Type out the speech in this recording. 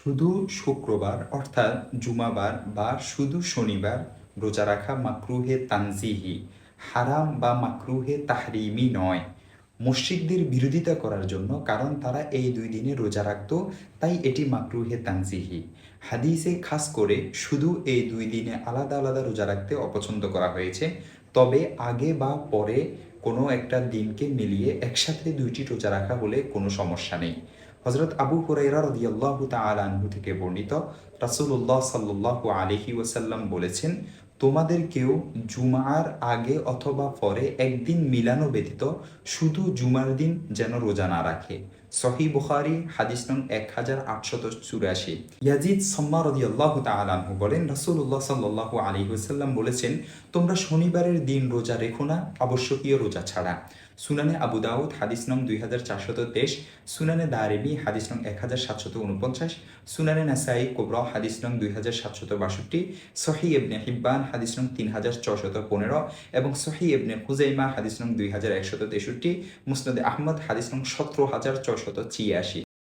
শুধু শুক্রবার, অর্থাৎ জুমাবার বা শুধু শনিবার রোজা রাখা মাকরুহে তানজিহি, হারাম বা মাকরুহে তাহরিমি নয়। মসজিদদের বিরোধিতা করার জন্য কারণ তারা এই দুই দিনে রোজা রাখতো, তাই এটি মাকরুহে তানজিহি। হাদিসে খাস করে শুধু এই দুই দিনে আলাদা আলাদা রোজা রাখতে অপছন্দ করা হয়েছে, তবে আগে বা পরে কোনো একটা দিনকে মিলিয়ে একসাথে দুইটি রোজা রাখা হলে কোনো সমস্যা নেই। হজরত আবু হুরাইরা রদিয়াল্লাহু তাআলা আনহু থেকে বর্ণিত রাসূলুল্লাহ সাল্লাল্লাহু আলাইহি ওয়াসাল্লাম বলেছেন তোমাদের কেউ জুমার আগে অথবা পরে একদিন মিলানো ব্যতীত শুধু জুমার দিন যেন রোজা না রাখে। সহি বুখারি, হাদিস নং এক হাজার আটশত চুরাশি। ইয়াজিদ সম্মা রদিয়াল্লাহু তাআলা আনহু বলেন, রাসূলুল্লাহ সাল্লাল্লাহু আলাইহি ওয়াসাল্লাম বলেছেন, তোমরা শনিবারের দিন রোজা রেখো না আবশ্যকীয় রোজা ছাড়া। সুনানে আবু দাউদ, হাদিস নং দুই হাজার চারশত তেইশ, সুনানে দারেমি, হাদিস নং এক হাজার সাতশত উনপঞ্চাশ সুনানে নাসাই, কোবরা, হাদিস নং দুই হাজার সাতশত বাষট্টি, সহি এবনে হিব্বান হাদিস নং তিন হাজার ছশত পনেরো এবং সহি এবনে হুজাইমা হাদিস নং দুই হাজার একশত তেষট্টি, মুসনদে আহমদ হাদিস নং সতেরো হাজার ছশত ছিয়াশি।